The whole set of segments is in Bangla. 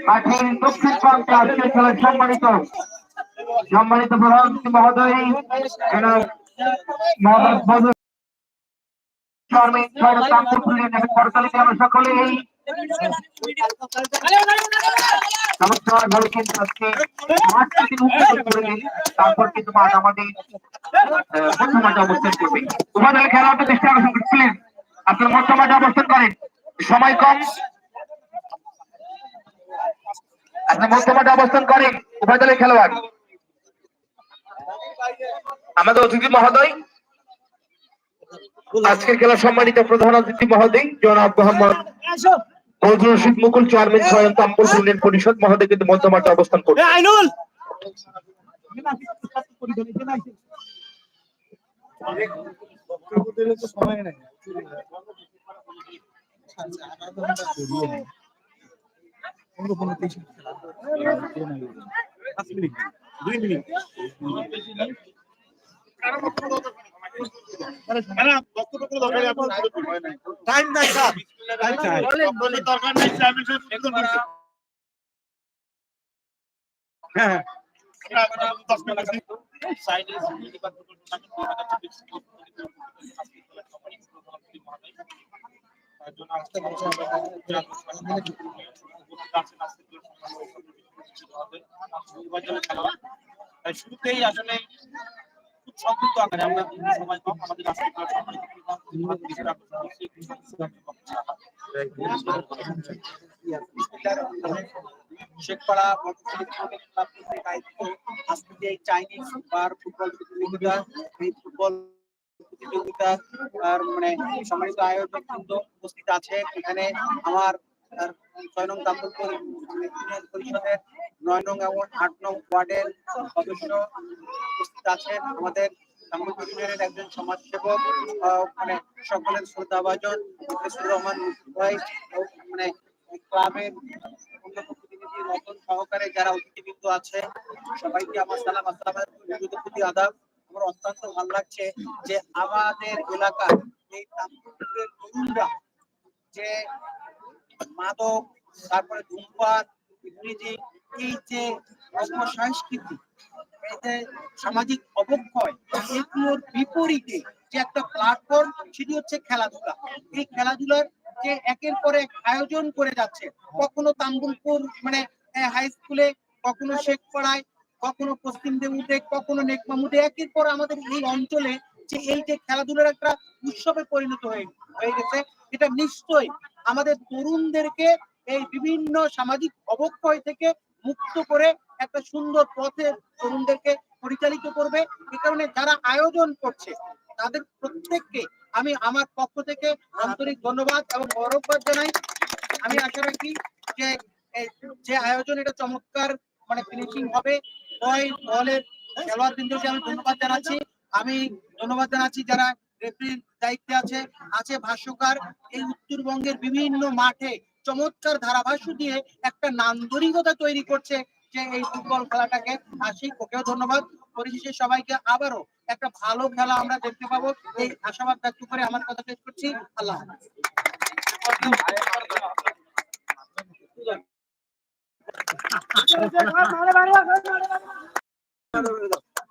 মাঠের দক্ষিণ প্রান্তে আজকের খেলার সম্মানিত সম্মানিত প্রধান মহোদয় জনাব মোহাম্মদ ফজল চেয়ারম্যান ছয় নম্বর রামপুর প্লেন এবং করতালিতে আমরা সকলে এই চমৎকার ভাবে কিন্তু আজকে মাঠকে তিনি করে দিন তারপর কিন্তু মাঠ আমাদের আহ, অবস্থান করবে। উভয় দলের খেলা হতে দৃষ্টি আকর্ষণ করছিলেন আপনার মধ্য মাঠে অবস্থান করেন। সময় কম মাঠে অবস্থান করেন উভয় দলের খেলোয়াড়। আমাদের অতিথি মহোদয় আজকের খেলা সম্মানিত প্রধান অতিথি মহোদয় জনাব মোহাম্মদ রশিদ মুকুল চেয়ারম্যান স্বয়ং তাম্পুর ইউনিয়ন পরিষদ মহোদয় কিন্তু মধ্য মাঠে অবস্থান করছে। আইনুল! দুই মিনিট। টাইম নাই স্যার। টাইম নাই। দরকার নাই হ্যাঁ দশ কম আমাদের শেখপাড়া চাইনিজ ফুটবল প্রতিযোগিতা এই ফুটবল মানে সম্মানিত আয়োজক বৃন্দ উপস্থিত আছে এখানে আমার আর ছয় নং দাম্পত্য পরিষদের নয় নং এবং আট নং ওয়ার্ডের সদস্য উপস্থিত আছেন। আমাদের একজন সমাজসেবক মানে সকলের শ্রদ্ধাভাজন মুখলেসুর রহমান ভাই মানে ক্লাবের রতন সহকারে যারা অতিথিবৃন্দ আছে, সবাইকে আমার সালাম। আসসালাম প্রতি আদাব। আমার অত্যন্ত ভালো লাগছে যে আমাদের এলাকার এই দাম্পত্যের তরুণরা যে মাদক, তারপরে ধূমপান এই যে সংস্কৃতি। এই যে সামাজিক অবক্ষয় এগুলোর বিপরীতে যে একটা প্ল্যাটফর্ম সেটি হচ্ছে খেলাধুলা। এই খেলাধুলার যে একের পর এক আয়োজন করে যাচ্ছে, কখনো তাম্বুলপুর মানে হাই স্কুলে কখনো শেখপাড়ায়, কখনো পশ্চিম দেবুতে কখনো নেকমামুদে, একের পর আমাদের এই অঞ্চলে যে এই খেলাধুলার একটা উৎসবে পরিণত হয়ে হয়ে গেছে। এটা নিশ্চয়ই আমাদের তরুণদেরকে এই বিভিন্ন সামাজিক অবক্ষয় থেকে মুক্ত করে একটা সুন্দর পথে তরুণদেরকে পরিচালিত করবে। এ কারণে যারা আয়োজন করছে, তাদের প্রত্যেককে আমি আমার পক্ষ থেকে আন্তরিক ধন্যবাদ এবং গৌরববাদ জানাই। আমি আশা রাখি যে যে আয়োজন, এটা চমৎকার মানে ফিনিশিং হবে। ওই দলের খেলোয়াড় বিন্দুকে আমি ধন্যবাদ জানাচ্ছি। আমি ধন্যবাদ জানাচ্ছি যারা রেফারির দায়িত্বে আছে আছে ভাষ্যকার। এই উত্তরবঙ্গের বিভিন্ন মাঠে চমৎকার ধারাভাষ্য দিয়ে একটা নান্দনিকতা তৈরি করছে যে এই ফুটবল খেলাটাকে। আর সেই ওকেও ধন্যবাদ। পরিশেষে সবাইকে আবারও একটা ভালো খেলা আমরা দেখতে পাবো। এই আশাবাদ ব্যক্ত করে আমার কথা শেষ করছি। আল্লাহ হাফেজ।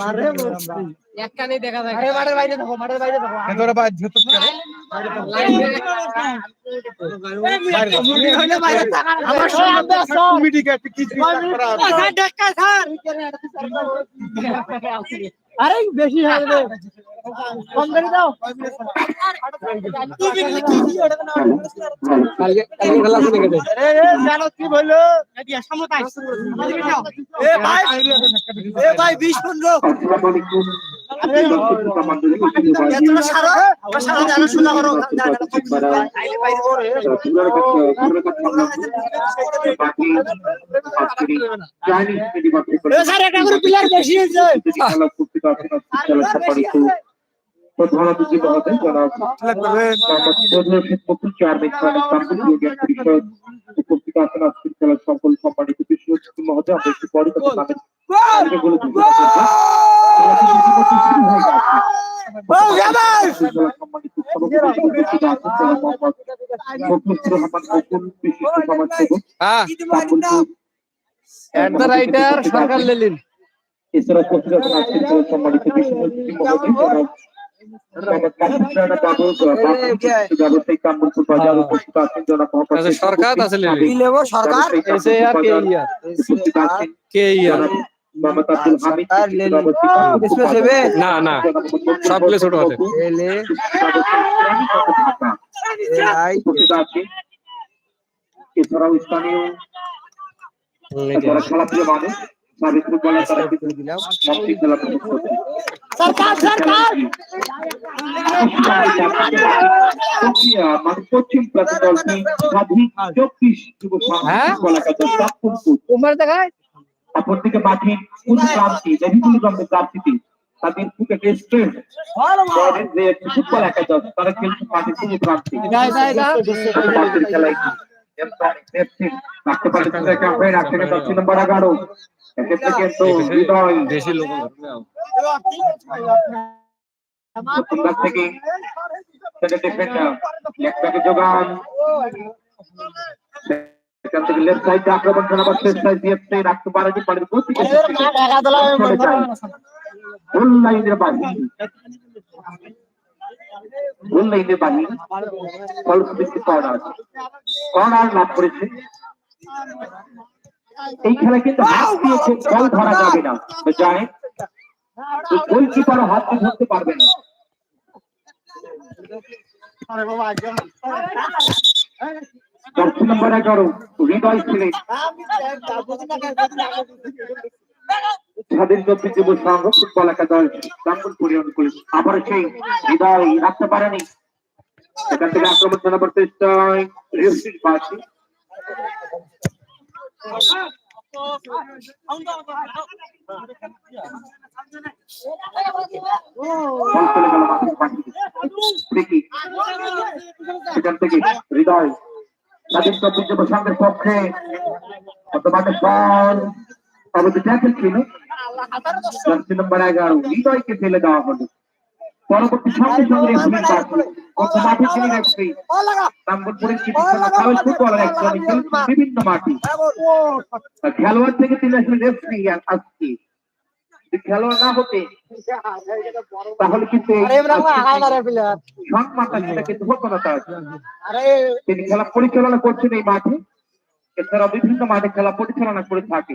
আরে বলছি। একখানে দেখা যায়। আরে মাঠের বাইরে দেখো মাঠের বাইরে দেখো। আমার সঙ্গে আরে বেশি হয়ে কি ভাই বিশ বেশি হয়েছে প্রধান অতিথি মহোদয় জনাব চেয়ারম্যান ইসলামপুর ইউনিয়ন পরিষদ উপস্থিত আছেন আজকের খেলার সকল সম্মানিত বিশেষ অতিথি মহোদয় আমরা একটু পরে সম্মানিত মোহাম্মদ এছাড়া উপস্থিত আছেন আজকের সম্মানিত বিশেষ অতিথি মহোদয় আচ্ছা, সরকার আছে সরকার? কে ইয়ার? না না। সবগুলো ছোট আছে। এছাড়াও স্থানীয় খেলাপ্রিয় মানুষ। সাবেক ফুটবলার তারা কিন্তু মঞ্চে খেলা প্রদর্শন করছে। সরকার সরকার প্রক্রিয়া মানে পশ্চিম প্রান্ত দলটি স্বাধীন চব্বিশ যুব হ্যাঁ? এলাকাতে সপ্তম ফুট তোমার দেখায় অপরদিকে মাঠের কোন প্রান্তি মেদিনীপুর গ্রামের প্রান্তিতে তাদের ফুটে স্ট্রেস যে একটি ফুটবল একাদশ আছে, তারা খেলছে মাঠের কোন প্রান্তে যায়, যায়, যায়। মাঠের খেলায় কি রাখতে পারে সেটা ক্যাম্পেইন রাখতে দক্ষিণ নম্বর এগারো এক্ষেত্রে কিন্তু হৃদয় বেশি লোক দিক থেকে সেটা ডিফেন্ডার লেফট ব্যাকে যোগান এখান থেকে লেফট সাইডে আক্রমণ করা বা শেষ সাইড দিয়ে রাখতে পারে যে পারে গতি গোল লাইনের বাড়ি গোল লাইনের বেশি কর্নার কর্নার লাভ করেছে এই খেলা কিন্তু হাত দিয়েছে বল ধরা যাবে না। তো জানেন গোলকিপার হাত দিয়ে ধরতে পারবে না। দর্শন নম্বর এগারো হৃদয় ছিলেন স্বাধীন চব্বিশ যুব সংঘ ফুটবল একাদশ দাম্বুল পরিণত করেছে আবার সেই হৃদয় রাখতে পারেনি। সেখান থেকে আক্রমণ জানাবার চেষ্টায় পাশে সেখান থেকে হৃদয় স্বাধীন চব্বিশ যুব সংঘের পক্ষে বর্তমানে বল অবধি ট্যাকেল ছিল জার্সি নম্বর এগারো হৃদয়কে ফেলে দেওয়া হলো পরবর্তী মাঠে ফুটবলার একজন বিভিন্ন মাঠে। খেলোয়াড় থেকে তিনি আসলে রেফারি আজকে। খেলোয়াড় না হতে তাহলে কিন্তু এই সম্মানটা সেটা কিন্তু হতো না তার তিনি খেলা পরিচালনা করছেন এই মাঠে। এছাড়া বিভিন্ন মাঠে খেলা পরিচালনা করে থাকে।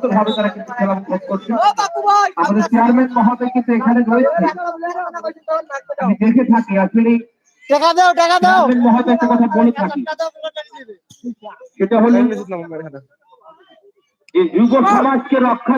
সুন্দরভাবে তারা কিন্তু খেলা উপভোগ করছে। আমাদের চেয়ারম্যান মহোদয় কিন্তু এখানে রয়েছে। আমি দেখে থাকি আসলে টাকা দাও টাকা দাও। মহোদয় একটা কথা বলে থাকি। সেটা হলো যে যুব সমাজকে রক্ষা